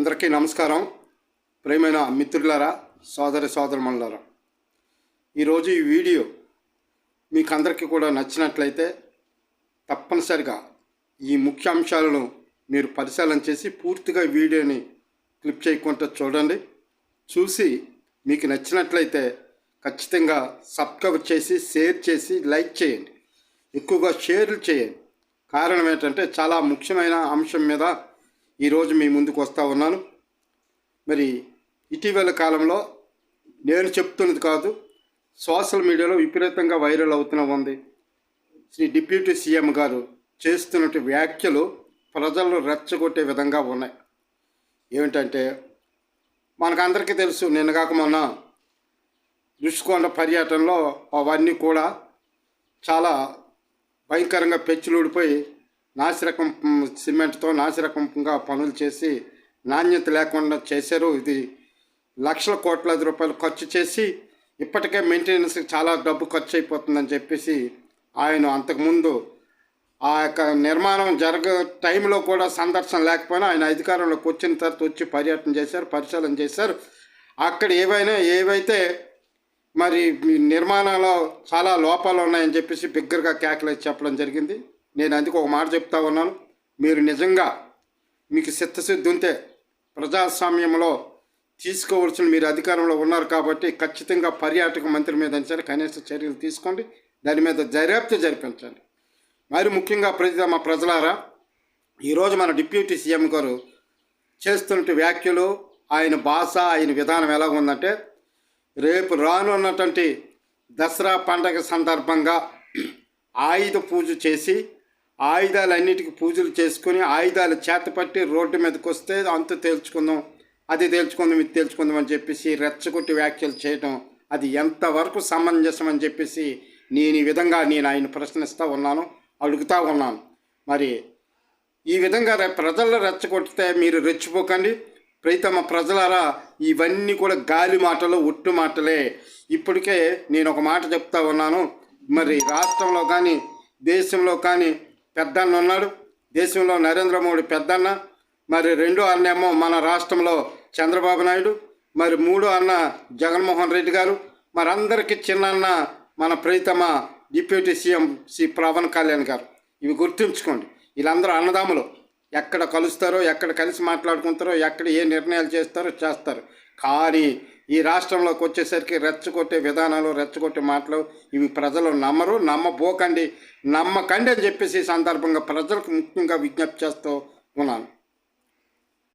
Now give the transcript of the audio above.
అందరికీ నమస్కారం. ప్రేమైన మిత్రులారా సోదరి సోదరుమణులారా ఈరోజు ఈ వీడియో మీకు అందరికీ కూడా నచ్చినట్లయితే తప్పనిసరిగా ఈ ముఖ్య అంశాలను మీరు పరిశీలన చేసి పూర్తిగా వీడియోని క్లిప్ చేయకుండా చూడండి. చూసి మీకు నచ్చినట్లయితే ఖచ్చితంగా సబ్స్క్రైబ్ చేసి షేర్ చేసి లైక్ చేయండి. ఎక్కువగా షేర్లు చేయండి. కారణం ఏంటంటే చాలా ముఖ్యమైన అంశం మీద ఈరోజు మీ ముందుకు వస్తూ ఉన్నాను. మరి ఇటీవల కాలంలో నేను చెప్తున్నది కాదు సోషల్ మీడియాలో విపరీతంగా వైరల్ అవుతున్న ఉంది. శ్రీ డిప్యూటీ సీఎం గారు చేస్తున్నటువంటి వ్యాఖ్యలు ప్రజలను రెచ్చగొట్టే విధంగా ఉన్నాయి. ఏమిటంటే మనకందరికీ తెలుసు నిన్న కాక మొన్న రుషికొండ పర్యటనలో అవన్నీ కూడా చాలా భయంకరంగా పెచ్చులుడిపోయి నాసిరకం సిమెంట్తో నాసిరకంగా పనులు చేసి నాణ్యత లేకుండా చేశారు. ఇది లక్షల కోట్లాది రూపాయలు ఖర్చు చేసి ఇప్పటికే మెయింటెనెన్స్కి చాలా డబ్బు ఖర్చు అయిపోతుందని చెప్పేసి ఆయన అంతకుముందు ఆ యొక్క నిర్మాణం జరగ టైంలో కూడా సందర్శన లేకపోయినా ఆయన అధికారంలోకి వచ్చిన తర్వాత వచ్చి పర్యటన చేశారు పరిశీలన చేశారు. అక్కడ ఏవైనా ఏవైతే మరి మీ నిర్మాణంలో చాలా లోపాలు ఉన్నాయని చెప్పేసి బిగ్గరగా క్యాకులేట్ చెప్పడం జరిగింది. నేను అందుకు ఒక మాట చెప్తా ఉన్నాను. మీరు నిజంగా మీకు చిత్తశుద్ధి ఉంటే ప్రజాస్వామ్యంలో తీసుకోవాల్సిన మీరు అధికారంలో ఉన్నారు కాబట్టి ఖచ్చితంగా పర్యాటక మంత్రి మీద సరే కనీస చర్యలు తీసుకోండి. దాని మీద దర్యాప్తు జరిపించండి. మరి ముఖ్యంగా ప్రతి మా ప్రజలారా ఈరోజు మన డిప్యూటీ సీఎం గారు చేస్తున్న వ్యాఖ్యలు ఆయన భాష ఆయన విధానం ఎలా ఉందంటే రేపు రానున్నటువంటి దసరా పండగ సందర్భంగా ఆయుధ పూజ చేసి ఆయుధాలన్నిటికీ పూజలు చేసుకొని ఆయుధాలు చేతపట్టి రోడ్డు మీదకి వస్తే అంత తేల్చుకుందాం. అది తేల్చుకుందాం ఇది తేల్చుకుందాం అని చెప్పేసి రెచ్చగొట్టి వ్యాఖ్యలు చేయడం అది ఎంతవరకు సమంజసం అని చెప్పేసి నేను ఈ విధంగా నేను ఆయన ప్రశ్నిస్తూ ఉన్నాను అడుగుతూ ఉన్నాను. మరి ఈ విధంగా ప్రజలు ప్రజల్లో రెచ్చగొడితే మీరు రెచ్చిపోకండి. ప్రీతమ ప్రజలారా ఇవన్నీ కూడా గాలి మాటలు ఒట్టు మాటలే. ఇప్పటికే నేను ఒక మాట చెప్తా ఉన్నాను. మరి రాష్ట్రంలో కానీ దేశంలో కానీ పెద్దన్న ఉన్నాడు. దేశంలో నరేంద్ర మోడీ పెద్దన్న. మరి రెండో అన్నేమో మన రాష్ట్రంలో చంద్రబాబు నాయుడు. మరి మూడో అన్న జగన్మోహన్ రెడ్డి గారు. మరి అందరికీ చిన్నన్న మన ప్రీతమ డిప్యూటీ సీఎం శ్రీ పవన్ కళ్యాణ్ గారు. ఇవి గుర్తుంచుకోండి. వీళ్ళందరూ అన్నదాములు ఎక్కడ కలుస్తారో ఎక్కడ కలిసి మాట్లాడుకుంటారో ఎక్కడ ఏ నిర్ణయాలు చేస్తారో చేస్తారు. కానీ ఈ రాష్ట్రంలోకి వచ్చేసరికి రెచ్చగొట్టే విధానాలు రెచ్చగొట్టే మాటలు ఇవి ప్రజలు నమ్మరు నమ్మబోకండి నమ్మకండి అని చెప్పేసి ఈ సందర్భంగా ప్రజలకు ముఖ్యంగా విజ్ఞప్తి చేస్తూ ఉన్నాను.